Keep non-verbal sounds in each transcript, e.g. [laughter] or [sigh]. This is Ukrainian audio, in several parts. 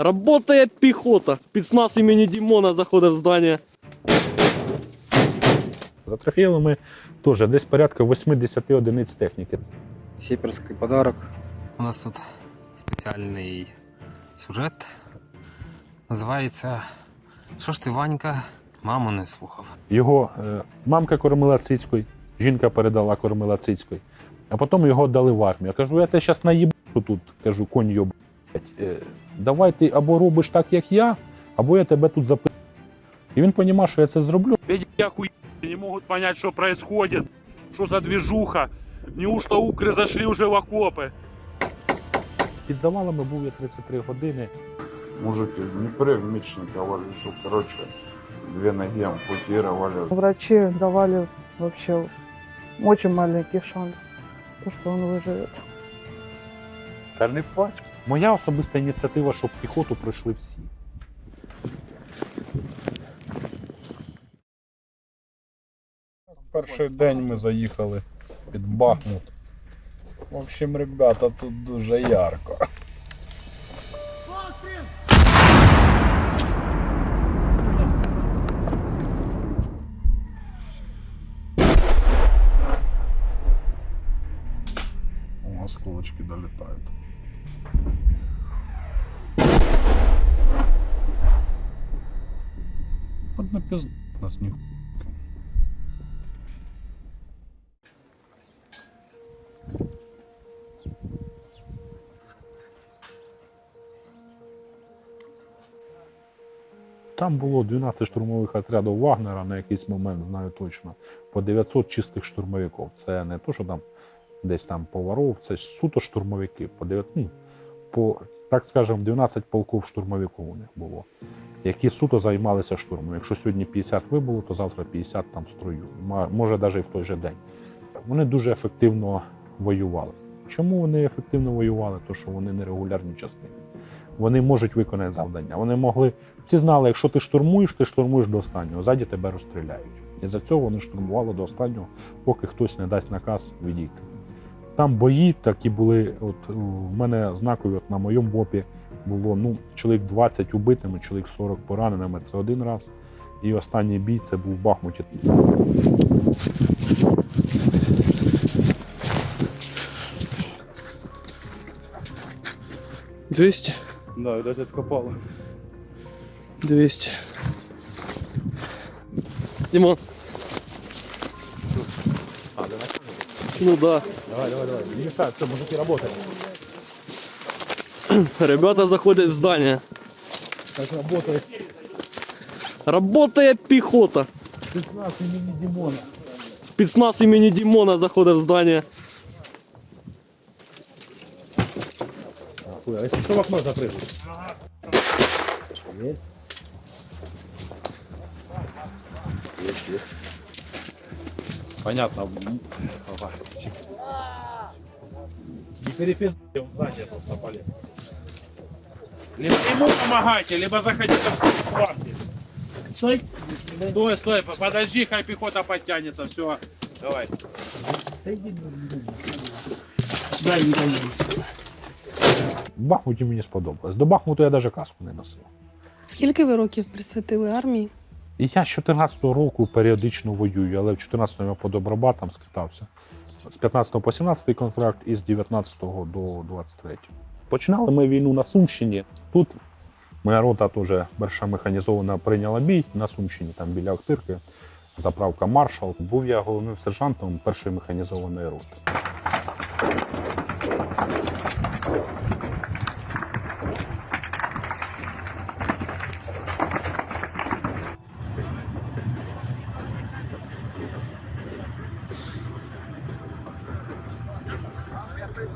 Работає піхота. Спецназ імені Дімона заходив в здання. Затрофеїли ми теж десь порядка 80 одиниць техніки. Сіперський подарок. У нас тут спеціальний сюжет. Називається Що ж ти, Ванька, маму не слухав. Його е, мамка кормила цицькою, жінка передала кормила цицькою, а потім його дали в армію. Я кажу, я тебе зараз наїбу тут, кажу, конь йоб. Е, давай ти або робиш так, як я, або я тебе тут запитаю. І він розумів, що я це зроблю. Эти охуели не могут понять, что происходит, что за движуха. Неужто укры зашли уже в окопы? Під завалами був я 33 години. Мужики в Днепре в Мечниково лежу, короче, две ноги ампутировали. Врачи давали вообще очень маленький шанс, то, что он выживет. Та не плач. Моя особиста ініціатива, щоб піхоту пройшли всі. Перший день ми заїхали під Бахмут. В общем, ребята, тут дуже ярко. Осколочки долетают. Вот на пизд нас не Там було 12 штурмових отрядів Вагнера на якийсь момент, знаю точно, по 900 чистих штурмовиків. Це не то, що там десь там поваров, це суто штурмовики. По 9, ну, по, так скажемо, 12 полків штурмовиків у них було, які суто займалися штурмом. Якщо сьогодні 50 вибуло, то завтра 50 там строю. Може навіть в той же день. Вони дуже ефективно воювали. Чому вони ефективно воювали? Тому що вони нерегулярні частини. Вони можуть виконати завдання. Вони могли всі знали, якщо ти штурмуєш, ти штурмуєш до останнього, ззаді тебе розстріляють. І за цього вони штурмували до останнього, поки хтось не дасть наказ відійти. Там бої такі були. От в мене знакові от на моєму бопі було ну, чоловік 20 убитими, чоловік 40 пораненими. Це один раз. І останній бій це був в Бахмуті. Двісті. Да, видать, откопало. 200. Димон. Ну да. Давай, давай, давай. Не мешай, все, мужики работают. Ребята заходять в здання. Так работает Работає піхота. спецназ имени Димона. Спецназ імені Дімона заходив в здання. Хуя, если что, в окно запрыгнуть. Есть. Есть, есть. Понятно. Не перепиздуй, он здание просто полез. Либо ему помогайте, либо заходите в сварки. Стой. Стой, стой, подожди, хай пехота подтянется, все. Давай. Дай В Бахмуті мені сподобалось. До Бахмуту я навіть каску не носив. Скільки ви років присвятили армії? І я з 14-го року періодично воюю, але в 14-му я по добробатам скитався. З 15 по 17 контракт і з 19 до 23. Починали ми війну на Сумщині. Тут моя рота теж перша механізована прийняла бій на Сумщині, там біля Охтирки, заправка маршал. Був я головним сержантом першої механізованої роти.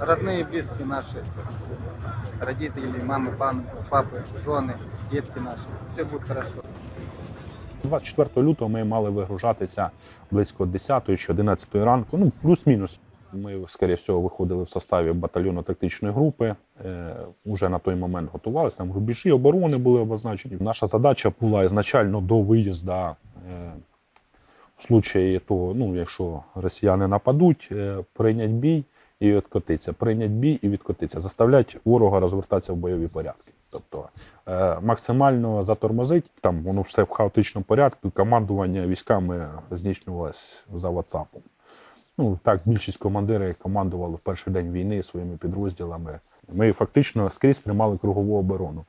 Родные и близкие наши. Родители, мамы, пан- папы, жены, детки наши. Все будет хорошо. 24 лютого ми мали вигружатися близько 10 чи 11 ранку, ну плюс-мінус. Ми, скоріше всього, виходили в составі батальйону тактичної групи. Е, уже на той момент готувалися. Там рубежі оборони були обозначені. Наша задача була ізначально до виїзду. Е, в случаї того, ну, якщо росіяни нападуть, е, прийняти бій і відкотитися, прийняти бій і відкотитися, заставлять ворога розвертатися в бойові порядки. Тобто е, максимально затормозить, там воно все в хаотичному порядку, командування військами здійснювалось за WhatsApp. Ну, так, більшість командирів командували в перший день війни своїми підрозділами. Ми фактично скрізь тримали кругову оборону.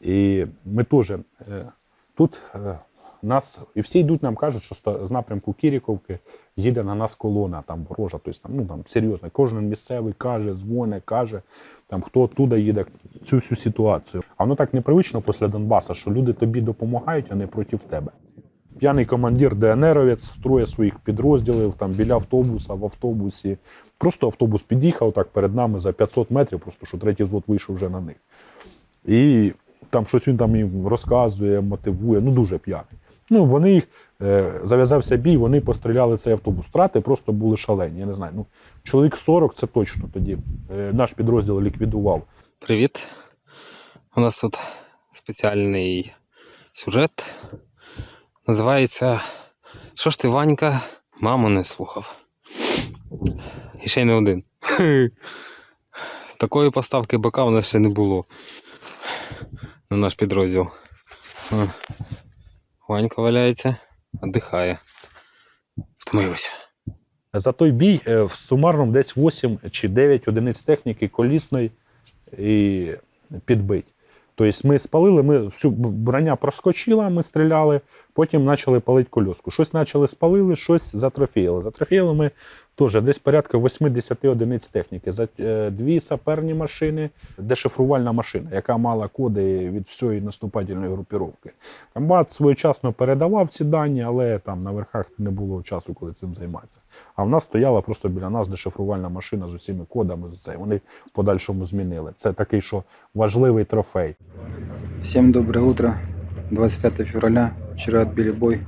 І ми теж е, тут е, нас і всі йдуть, нам кажуть, що з напрямку Кіріковки їде на нас колона, там ворожа, тобто там, ну там серйозно. Кожен місцевий каже, дзвоне, каже, там хто оттуда їде цю всю ситуацію. А воно так непривично після Донбаса, що люди тобі допомагають, а не проти тебе. П'яний командир ДНРовець строє своїх підрозділів там біля автобуса, в автобусі. Просто автобус під'їхав так перед нами за 500 метрів, просто що третій взвод вийшов вже на них. І там щось він там їм розказує, мотивує, ну дуже п'яний. Ну, вони їх е, зав'язався бій, вони постріляли цей автобус. Втрати просто були шалені. Я не знаю. Ну, чоловік 40 це точно тоді. Е, наш підрозділ ліквідував. Привіт. У нас тут спеціальний сюжет. Називається Що ж ти, Ванька, маму не слухав. І ще й не один. [laughs] Такої поставки БК у нас ще не було на наш підрозділ. Ванька валяється, віддихає. Втомився. За той бій е, в сумарному десь 8 чи 9 одиниць техніки колісної і підбить. Тобто ми спалили, ми всю броня проскочила, ми стріляли, потім почали палити кольоску. Щось почали спалили, щось затрофіяли. Затрофіяли ми теж десь порядка 80 одиниць техніки. За е, дві саперні машини, дешифрувальна машина, яка мала коди від всієї наступательної групіровки. Комбат своєчасно передавав ці дані, але там на верхах не було часу, коли цим займатися. А в нас стояла просто біля нас дешифрувальна машина з усіма кодами. З це. Вони в подальшому змінили. Це такий, що важливий трофей. Всем доброе утро. 25 февраля. Вчера отбили бой.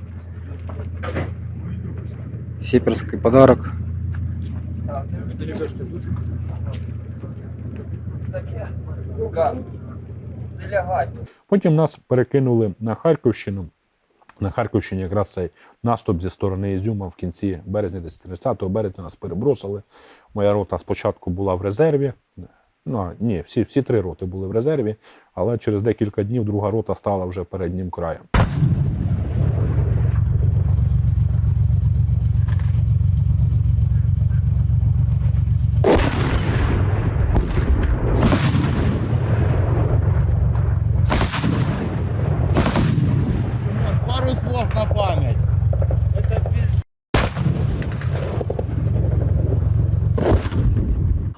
Сеперский подарок. Потім нас перекинули на Харківщину. На Харківщині якраз цей наступ зі сторони Ізюма в кінці березня, десь 30 березня нас перебросили. Моя рота спочатку була в резерві. Ну, ні, всі, всі три роти були в резерві, але через декілька днів друга рота стала вже переднім краєм.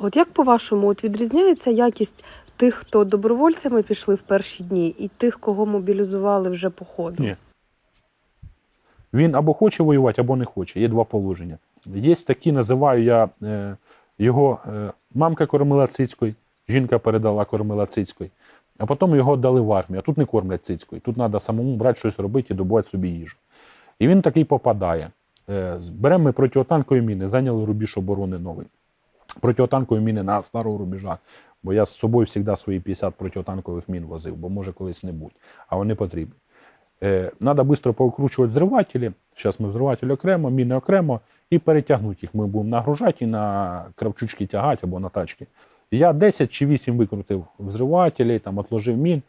От як по-вашому, от відрізняється якість тих, хто добровольцями пішли в перші дні, і тих, кого мобілізували вже по ходу? Ні. Він або хоче воювати, або не хоче. Є два положення. Є такі, називаю я е, його е, мамка кормила цицькою, жінка передала кормила цицькою, а потім його дали в армію. А тут не кормлять цицькою. Тут треба самому брати щось робити і добувати собі їжу. І він такий попадає. Е, беремо ми протитанкові міни, зайняли рубіж оборони новий. Протитанкові міни на старого рубежа. Бо я з собою завжди свої 50 протитанкових мін возив, бо може колись не будь. А вони потрібні. Е, Надо швидко повикручувати взривателі. Зараз ми взривателі окремо, міни окремо, і перетягнути їх. Ми будемо нагружати і на кравчучки тягати або на тачки. Я 10 чи 8 викрутив взривателей, там, отложив мін,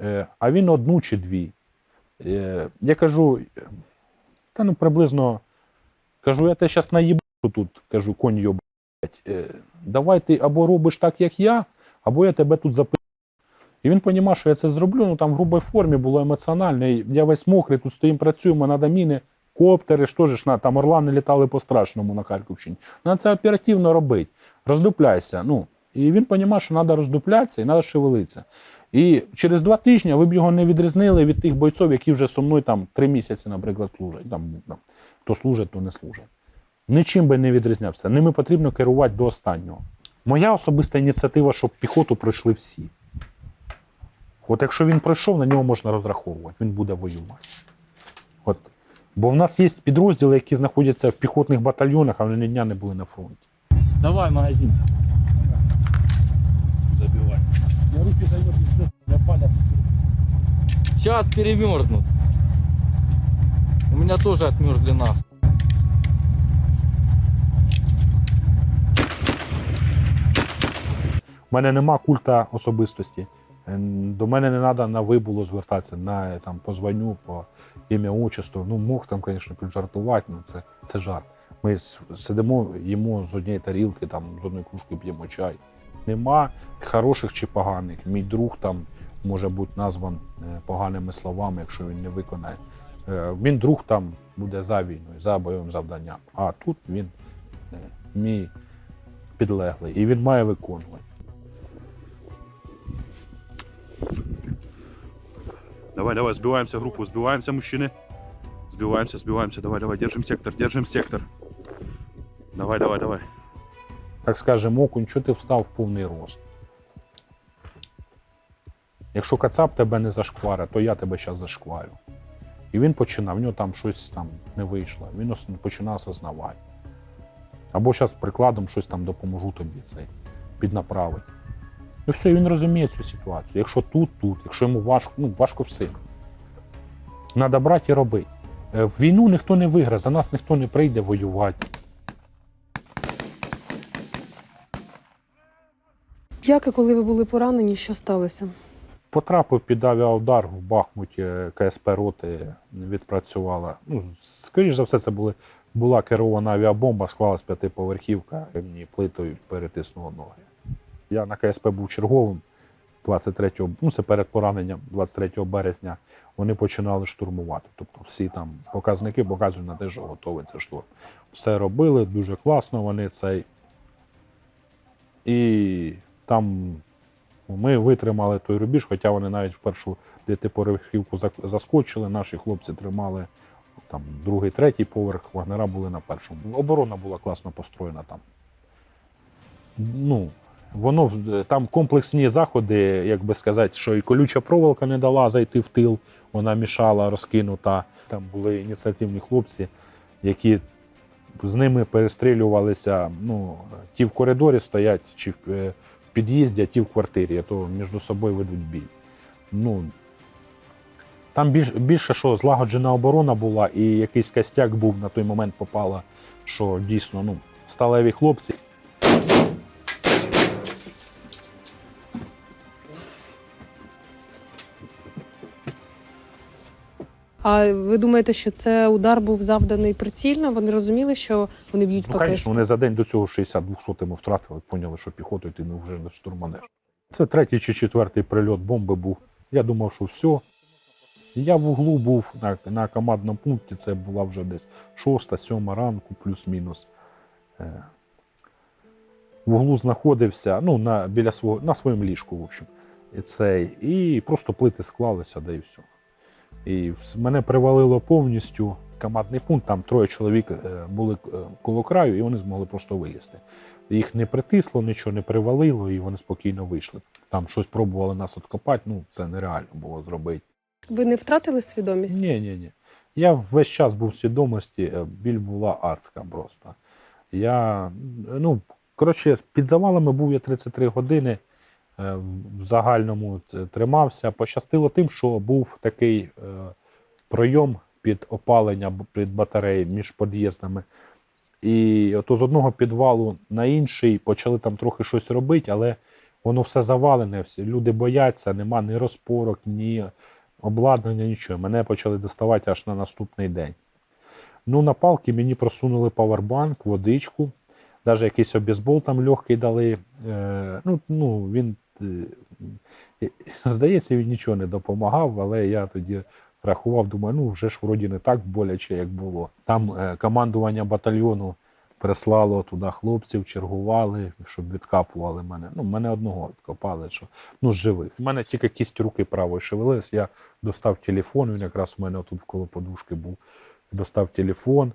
е, а він одну чи дві. Е, Я кажу, та ну приблизно кажу, я тебе зараз наїбу тут, кажу, конь йоб. Е, Давай ти або робиш так, як я, або я тебе тут запитаю. І він розумів, що я це зроблю, ну там в грубій формі було емоціонально. Я весь мокрий, тут стоїмо, працюємо, надо міни, коптери, що ж, на, там орлани літали по страшному на Харківщині. Треба це оперативно робити. Роздупляйся. Ну. І він розумів, що треба роздуплятися і треба шевелитися. І через два тижні ви б його не відрізнили від тих бойців, які вже зі мною там три місяці, наприклад, служать. Там, там, то служать, то не служать. Нічим би не відрізнявся. Ними потрібно керувати до останнього. Моя особиста ініціатива, щоб піхоту пройшли всі. От якщо він пройшов, на нього можна розраховувати, він буде воювати. От. Бо в нас є підрозділи, які знаходяться в піхотних батальйонах, а вони ні дня не були на фронті. Давай магазин. Забивай. Я руки займу, я палец. Сейчас перемерзнут. У меня тоже отмерзли нахуй. Мене нема культа особистості. Е, До мене не треба на ви було звертатися, на там позвоню по ім'я отчеству. Ну, мог там, звісно, піджартувати, ну це, це жарт. Ми сидимо, їмо з однієї тарілки, там, з одної кружки п'ємо чай. Нема хороших чи поганих. Мій друг там може бути назван е, поганими словами, якщо він не виконає. Е, Він друг там буде за війною, за бойовим завданням. А тут він е, мій підлеглий, і він має виконувати. Давай, давай, сбиваемся группу, сбиваемся, мужчины. Сбиваемся, сбиваемся. Давай, давай, держим сектор, держим сектор. Давай, давай, давай. Так скажемо, окунь, що ти встав в повний рост? Якщо кацап тебе не зашкварить, то я тебе зараз зашкварю. І він починав, в нього там щось там не вийшло. Він починав осознавати. Або зараз прикладом щось там допоможу тобі цей піднаправити. Ну все, він розуміє цю ситуацію. Якщо тут, тут, якщо йому важко, ну важко всім. Треба брати і робити. Е, В війну ніхто не виграє, за нас ніхто не прийде воювати. Як і коли ви були поранені, що сталося? Потрапив під авіаудар в Бахмуті, КСП роти відпрацювала. Ну, скоріш за все, це були, була керована авіабомба, склалась п'ятиповерхівка, і мені плитою перетиснуло ноги. Я на КСП був черговим 23, ну це перед пораненням 23 березня. Вони починали штурмувати. Тобто всі там показники показують на те, що готовий це штурм. Все робили дуже класно. Вони цей. І там ми витримали той рубіж, хоча вони навіть в першу п'ятиповерхівку зак- заскочили. Наші хлопці тримали там другий, третій поверх, вагнера були на першому. Оборона була класно построєна там. Ну, воно там комплексні заходи, як би сказати, що і колюча проволока не дала зайти в тил, вона мішала, розкинута. Там були ініціативні хлопці, які з ними перестрілювалися. Ну, ті в коридорі стоять, чи в е, під'їзді, а ті в квартирі, а то між собою ведуть бій. Ну, там більш, більше що злагоджена оборона була, і якийсь костяк був на той момент попало, що дійсно ну, сталеві хлопці. А ви думаєте, що це удар був завданий прицільно? Вони розуміли, що вони б'ють Ну, по звісно, вони за день до цього 60-200 втратили, поняли, що піхотою ти ну, вже не штурманеш. Це третій чи четвертий прильот бомби був. Я думав, що все. Я в углу був на, на командному пункті, це була вже десь шоста, сьома ранку, плюс-мінус. Е, В углу знаходився, ну, на, біля свого, на своєму ліжку, в общем. І, цей, і просто плити склалися, да і все. І мене привалило повністю командний пункт, там троє чоловік е, були е, коло краю, і вони змогли просто вилізти. Їх не притисло, нічого не привалило, і вони спокійно вийшли. Там щось пробували нас откопати, ну це нереально було зробити. Ви не втратили свідомість? Ні, ні, ні. Я весь час був в свідомості, е, біль була адська просто. Я, ну, коротше, під завалами був я 33 години, в загальному тримався. Пощастило тим, що був такий е, пройом під опалення під батареї між під'їздами. І ото з одного підвалу на інший почали там трохи щось робити, але воно все завалене, люди бояться, нема ні розпорок, ні обладнання, нічого. Мене почали доставати аж на наступний день. Ну, на палки мені просунули павербанк, водичку, навіть якийсь обізбол там легкий дали. Е, ну, ну, він, е, здається, він нічого не допомагав, але я тоді рахував, думаю, ну вже ж вроді не так боляче, як було. Там е, командування батальйону прислало туди хлопців, чергували, щоб відкапували мене. Ну, мене одного відкопали, що ну, живих. У мене тільки кість руки правої шевелилась, я достав телефон, він якраз у мене тут коло подушки був. Достав телефон,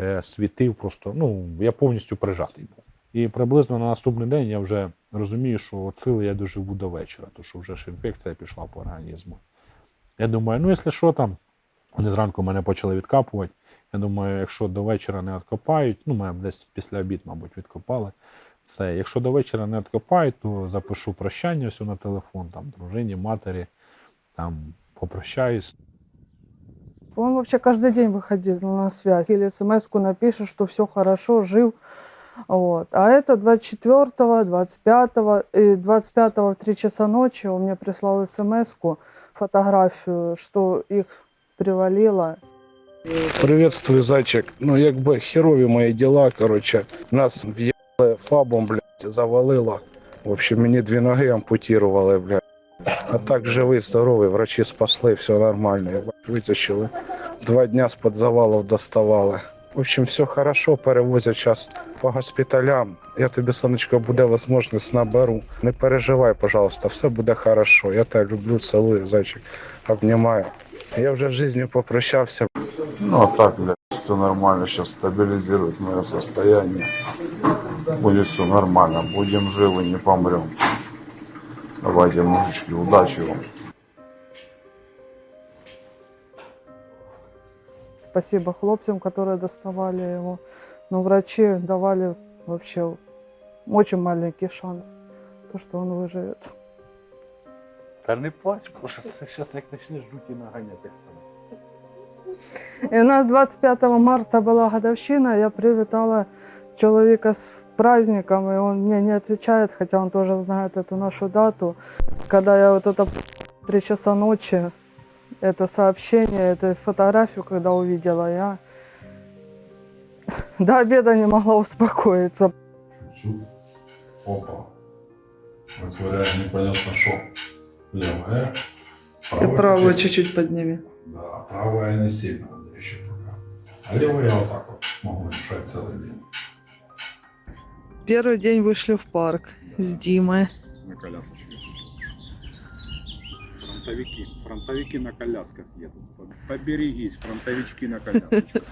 е, світив просто. Ну, я повністю прижатий був. І приблизно на наступний день я вже розумію, що сили я доживу до вечора, тому що вже ж інфекція пішла по організму. Я думаю, ну якщо що там, вони зранку мене почали відкапувати. Я думаю, якщо до вечора не відкопають, ну, мене десь після обід, мабуть, відкопали. Це, якщо до вечора не відкопають, то запишу прощання все на телефон, там, дружині, матері, там, попрощаюсь. Он вообще каждый день выходил на связь. Или смс-ку напишет, что все хорошо, жив. Вот. А это 24, 25, и 25 в 3 часа ночи он мне прислал смс фотографию, что их привалило. Приветствую, зайчик. Ну, якби херові мої діла, коротше. Нас в'їли фабом, блядь, завалило. В общем, мені дві ноги ампутували, блядь. А так живий, здоровий, врачі спасли, все нормально. Витащили. Два дня з-під завалів доставали. В общем, все хорошо, перевозять зараз по госпіталям. Я тобі, сонечко, буде можливість наберу. Не переживай, пожалуйста, все буде хорошо. Я тебе люблю, цілую, зайчик, обнімаю. Я вже в житті попрощався. Ну, а так, блядь, все нормально, сейчас стабилизирует мое состояние. Будет все нормально, будем живы, не помрем. Давайте, мужички, удачи вам. Спасибо хлопцам, которые доставали его. Но врачи давали вообще очень маленький шанс, то, что он выживет. Та не плач, бо що це зараз як почнеш жуки наганяти себе. И у нас 25 марта была годовщина, я привитала человека с праздником, и он мне не отвечает, хотя он тоже знает эту нашу дату. Когда я вот это в 3 часа ночи, это сообщение, эту фотографию, когда увидела, я [laughs] до обеда не могла успокоиться. Чу. Опа. Вытворяет непонятно что. Левая. Правая. чуть-чуть подними. Да, правая не сильно меня еще пока. А левая я вот так вот могу решать целый день. Первый день вышли в парк с Димой. На колясочке. Фронтовики. Фронтовики на колясках едут. Поберегись, фронтовички на колясочках.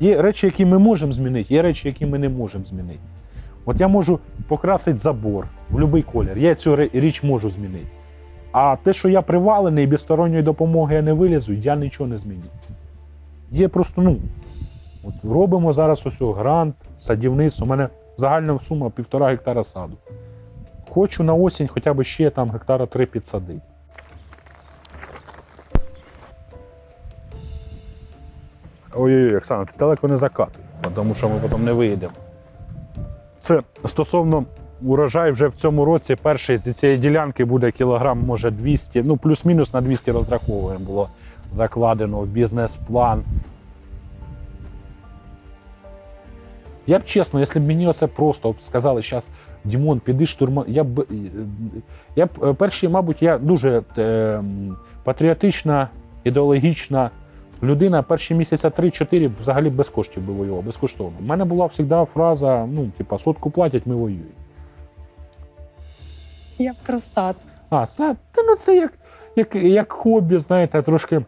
Є речі, які ми можемо змінити, є речі, які ми не можемо змінити. От я можу покрасити забор в будь-який колір. Я цю річ можу змінити. А те, що я привалений, без сторонньої допомоги я не вилізу, я нічого не зміню. Є просто, ну, от робимо зараз ось грант, садівництво. У мене загальна сума півтора гектара саду. Хочу на осінь хоча б ще там гектара три підсадити. Ой-ой-ой, Оксана, ти далеко не закатуй, тому що ми потім не виїдемо. Це стосовно урожай вже в цьому році перший з цієї ділянки буде кілограм, може 200, ну плюс-мінус на 200 розраховуємо, було закладено в бізнес-план. Я б чесно, якщо б мені оце просто сказали, зараз Дімон, піди штурма. Я б, я б е, перші, мабуть, я дуже е, патріотична, ідеологічна людина перші місяця 3-4 взагалі без коштів би воював, безкоштовно. У мене була завжди фраза: ну, типа, сотку платять, ми воюємо. Я про сад. А, сад, та ну це як, як, як хобі, знаєте, трошки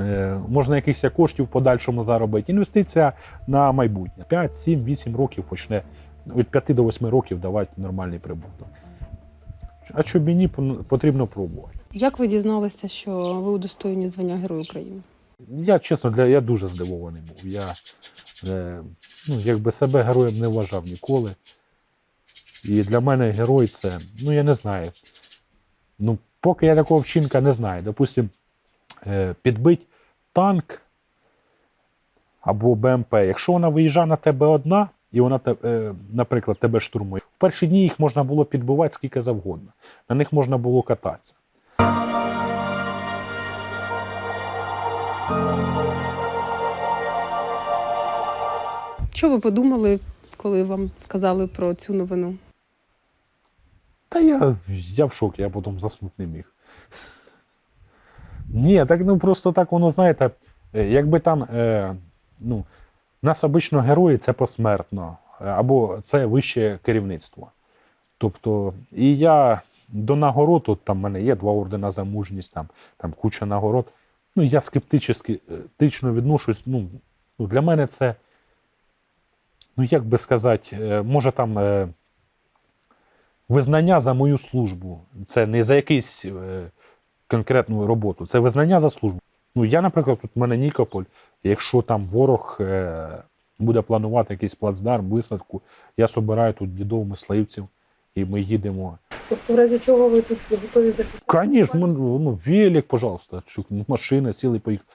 е, можна якихось коштів в подальшому заробити. Інвестиція на майбутнє. 5, 7, 8 років почне від 5 до 8 років давати нормальний прибуток. А що б і ні, пон- потрібно пробувати. Як ви дізналися, що ви удостоєні звання Герой України? Я чесно, для я дуже здивований був. Я е, ну, якби себе героєм не вважав ніколи. І для мене герой це, ну я не знаю. Ну, поки я такого вчинка не знаю. Допустим, е, підбить танк або БМП. Якщо вона виїжджає на тебе одна, і вона, е, наприклад, тебе штурмує, в перші дні їх можна було підбивати скільки завгодно. На них можна було кататися. Що ви подумали, коли вам сказали про цю новину? Та я, я в шокі, я потім заснути не міг. Ні, так ну просто так воно, знаєте, е, якби там, е, ну, нас обично герої це посмертно, е, або це вище керівництво. Тобто, і я до нагород, от там в мене є два ордена за мужність, там, там куча нагород. Ну, я скептично скептично відношусь. Ну, ну, для мене це, ну як би сказати, е, може там. Е, визнання за мою службу. Це не за якусь е, конкретну роботу, це визнання за службу. Ну, я, наприклад, тут в мене Нікополь, якщо там ворог буде планувати якийсь плацдарм, висадку, я собираю тут дідов мисливців, і ми їдемо. Тобто, в разі чого ви тут готові захищати? Конечно, ну, ну велик, пожалуйста, машина, сіли поїхали.